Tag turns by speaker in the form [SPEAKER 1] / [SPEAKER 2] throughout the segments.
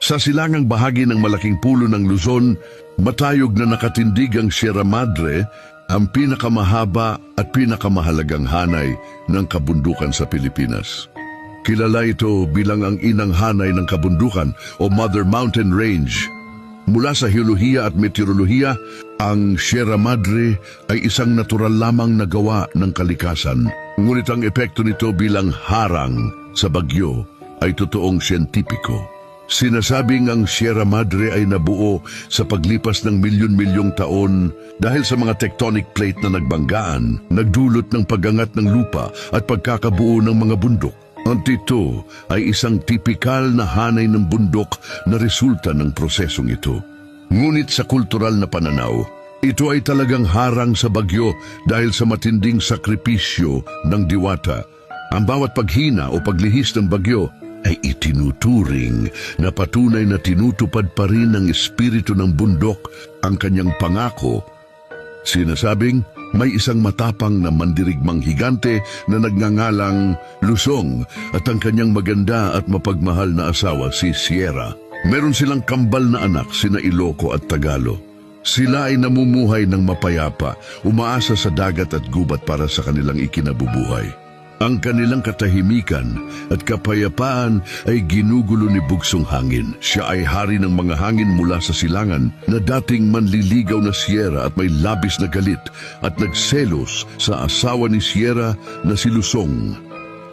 [SPEAKER 1] Sa silangang bahagi ng malaking pulo ng Luzon, matayog na nakatindig ang Sierra Madre, ang pinakamahaba at pinakamahalagang hanay ng kabundukan sa Pilipinas. Kilala ito bilang ang inang hanay ng kabundukan o Mother Mountain Range. Mula sa hiyolohiya at meteorolohiya, ang Sierra Madre ay isang natural lamang na gawa ng kalikasan. Ngunit ang epekto nito bilang harang sa bagyo ay totoong siyentipiko. Sinasabing ang Sierra Madre ay nabuo sa paglipas ng milyon-milyong taon dahil sa mga tectonic plate na nagbanggaan, nagdulot ng pagangat ng lupa at pagkakabuo ng mga bundok. Ang ito ay isang tipikal na hanay ng bundok na resulta ng prosesong ito. Ngunit sa kultural na pananaw, ito ay talagang harang sa bagyo dahil sa matinding sakripisyo ng diwata. Ang bawat paghina o paglihis ng bagyo ay itinuturing na patunay na tinutupad pa rin ng espiritu ng bundok ang kanyang pangako. Sinasabing may isang matapang na mandirigmang higante na nagngangalang Lusong at ang kanyang maganda at mapagmahal na asawa si Sierra. Meron silang kambal na anak sina Iloco at Tagalo. Sila ay namumuhay ng mapayapa, umaasa sa dagat at gubat para sa kanilang ikinabubuhay. Ang kanilang katahimikan at kapayapaan ay ginugulo ni Bugsong Hangin. Siya ay hari ng mga hangin mula sa silangan na dating manliligaw na Sierra at may labis na galit at nagselos sa asawa ni Sierra na si Lusong.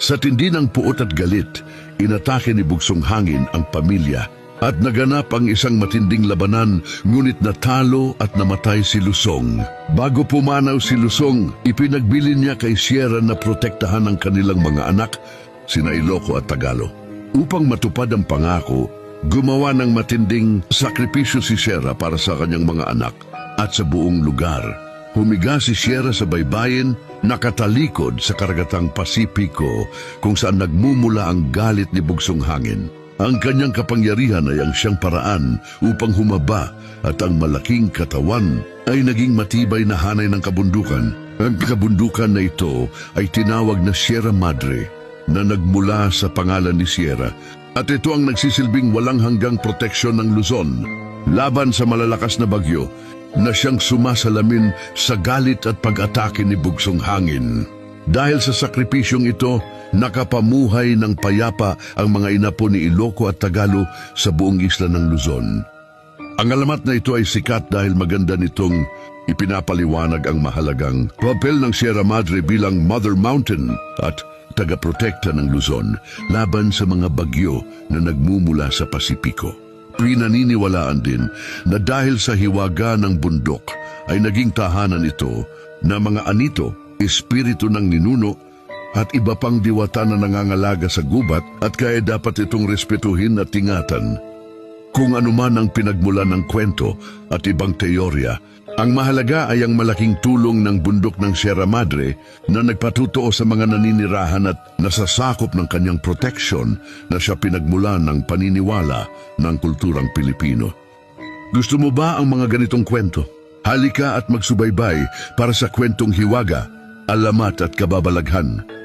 [SPEAKER 1] Sa tindi ng puot at galit, inatake ni Bugsong Hangin ang pamilya at naganap ang isang matinding labanan ngunit natalo at namatay si Lusong. Bago pumanaw si Lusong, ipinagbilin niya kay Sierra na protektahan ang kanilang mga anak, sina Iloco at Tagalo. Upang matupad ang pangako, gumawa ng matinding sakripisyo si Sierra para sa kanyang mga anak at sa buong lugar. Humiga si Sierra sa baybayin, nakatalikod sa karagatang Pasipiko kung saan nagmumula ang galit ni Bugsong Hangin. Ang kanyang kapangyarihan ay ang siyang paraan upang humaba at ang malaking katawan ay naging matibay na hanay ng kabundukan. Ang kabundukan na ito ay tinawag na Sierra Madre na nagmula sa pangalan ni Sierra at ito ang nagsisilbing walang hanggang proteksyon ng Luzon laban sa malalakas na bagyo na siyang sumasalamin sa galit at pag-atake ni Bugsong Hangin. Dahil sa sakripisyong ito, nakapamuhay ng payapa ang mga inapo ni Iloco at Tagalo sa buong isla ng Luzon. Ang alamat na ito ay sikat dahil maganda nitong ipinapaliwanag ang mahalagang papel ng Sierra Madre bilang Mother Mountain at tagaprotekta ng Luzon laban sa mga bagyo na nagmumula sa Pasipiko. Pinaniniwalaan din na dahil sa hiwaga ng bundok ay naging tahanan ito na mga anito, espiritu ng ninuno at iba pang diwata na nangangalaga sa gubat at kaya dapat itong respetuhin at tingatan. Kung anuman ang pinagmula ng kwento at ibang teorya, ang mahalaga ay ang malaking tulong ng bundok ng Sierra Madre na nagpatutuo sa mga naninirahan at nasasakop ng kanyang proteksyon na siya pinagmula ng paniniwala ng kulturang Pilipino. Gusto mo ba ang mga ganitong kwento? Halika at magsubaybay para sa kwentong hiwaga, alamat at kababalaghan.